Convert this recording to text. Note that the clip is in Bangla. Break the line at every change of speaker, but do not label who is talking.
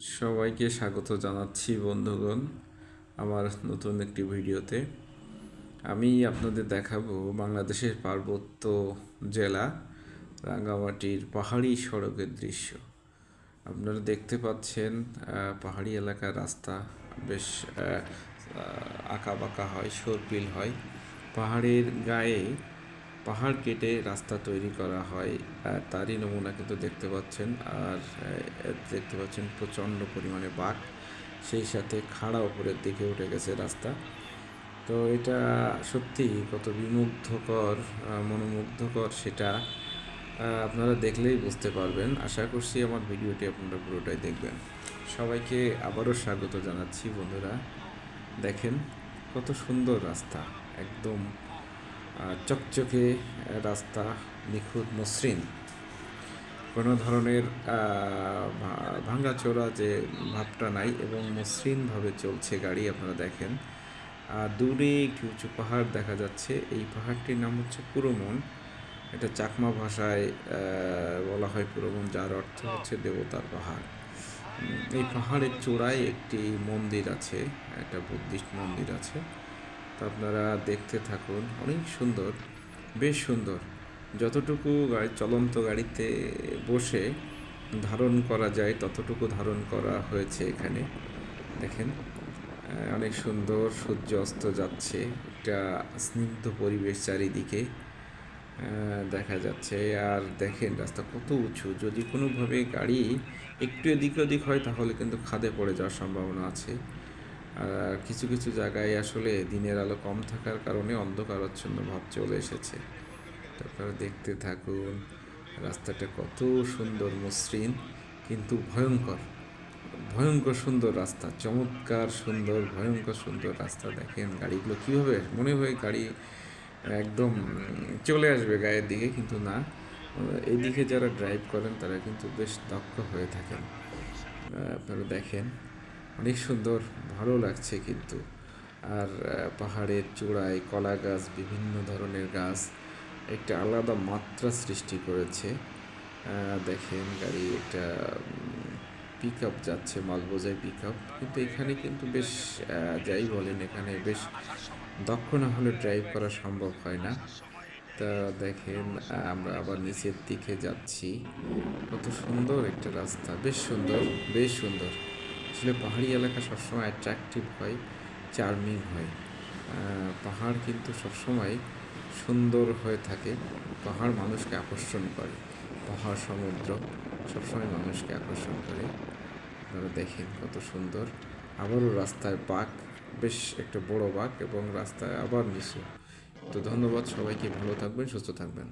সবাইকে স্বাগত জানাচ্ছি, বন্ধুগণ, আমার নতুন একটি ভিডিওতে। আমি আপনাদের দেখাবো বাংলাদেশের পার্বত্য জেলা রাঙ্গামাটির পাহাড়ি সড়কের দৃশ্য। আপনারা দেখতে পাচ্ছেন পাহাড়ি এলাকার রাস্তা বেশ আঁকা বাঁকা হয়, সরপিল হয়। পাহাড়ের গায়ে পাহাড় কেটে রাস্তা তৈরি করা হয় তারই নমুনা কিন্তু দেখতে পাচ্ছেন। আর দেখতে পাচ্ছেন প্রচণ্ড পরিমাণে বাঘ, সেই সাথে খাড়া উপরের দিকে উঠে গেছে রাস্তা। তো এটা সত্যি কত বিমুগ্ধকর মনোমুগ্ধকর সেটা আপনারা দেখলেই বুঝতে পারবেন। আশা করছি আমার ভিডিওটি আপনারা পুরোটাই দেখবেন। সবাইকে আবারও স্বাগত জানাচ্ছি বন্ধুরা। দেখেন কত সুন্দর রাস্তা, একদম চকচকে রাস্তা, নিখুঁত মসৃণ। কোনো ধরনের ভাঙাচোরা যে ভাবটা নাই এবং মসৃণভাবে চলছে গাড়ি আপনারা দেখেন। আর দূরে একটি উঁচু পাহাড় দেখা যাচ্ছে। এই পাহাড়টির নাম হচ্ছে পুরমন। এটা চাকমা ভাষায় বলা হয় পুরমন, যার অর্থ হচ্ছে দেবতার পাহাড়। এই পাহাড়ের চূড়ায় একটি মন্দির আছে, একটা বুদ্ধিস্ট মন্দির আছে। তো আপনারা দেখতে থাকুন। অনেক সুন্দর, বেশ সুন্দর। যতটুকু গাড়ি, চলন্ত গাড়িতে বসে ধারণ করা যায়, ততটুকু ধারণ করা হয়েছে এখানে। দেখেন অনেক সুন্দর সূর্য অস্ত যাচ্ছে। একটা স্নিগ্ধ পরিবেশ চারিদিকে দেখা যাচ্ছে। আর দেখেন, রাস্তা কত উঁচু। যদি কোনোভাবে গাড়ি একটু এদিক ওদিক হয়, তাহলে কিন্তু খাদে পড়ে যাওয়ার সম্ভাবনা আছে। আর কিছু কিছু জায়গায় আসলে দিনের আলো কম থাকার কারণে অন্ধকারাচ্ছন্ন ভাব চলে এসেছে। তো আপনারা দেখতে থাকুন, রাস্তাটা কত সুন্দর মসৃণ, কিন্তু ভয়ঙ্কর। ভয়ঙ্কর সুন্দর রাস্তা, চমৎকার সুন্দর, ভয়ঙ্কর সুন্দর রাস্তা। দেখেন গাড়িগুলো কীভাবে, মনে হয় গাড়ি একদম চলে আসবে গায়ের দিকে, কিন্তু না। এই দিকে যারা ড্রাইভ করেন, তারা কিন্তু বেশ দক্ষ হয়ে থাকেন। আপনারা দেখেন অনেক সুন্দর, ভালো লাগছে কিন্তু। আর পাহাড়ের চূড়ায় কলা গাছ, বিভিন্ন ধরনের গাছ, একটা আলাদা মাত্রা সৃষ্টি করেছে। দেখেন গাড়ি, একটা পিক আপ যাচ্ছে মাল বোঝাই পিক আপ কিন্তু এখানে কিন্তু বেশ যাই বলেন এখানে বেশ দক্ষ না হলে ড্রাইভ করা সম্ভব হয় না। তা দেখেন, আমরা আবার নিচের দিকে যাচ্ছি। কত সুন্দর একটা রাস্তা, বেশ সুন্দর বেশ সুন্দর। আসলে পাহাড়ি এলাকা সবসময় অ্যাট্রাকটিভ হয় চার্মিং হয়। পাহাড় কিন্তু সবসময় সুন্দর হয়ে থাকে। পাহাড় মানুষকে আকর্ষণ করে। পাহাড় সমুদ্র সবসময় মানুষকে আকর্ষণ করে। আপনারা দেখেন কত সুন্দর। আবারও রাস্তায় বাঘ বেশ একটা বড় বাঘ এবং রাস্তায় আবার নিচু। তো ধন্যবাদ সবাইকে, ভালো থাকবেন, সুস্থ থাকবেন।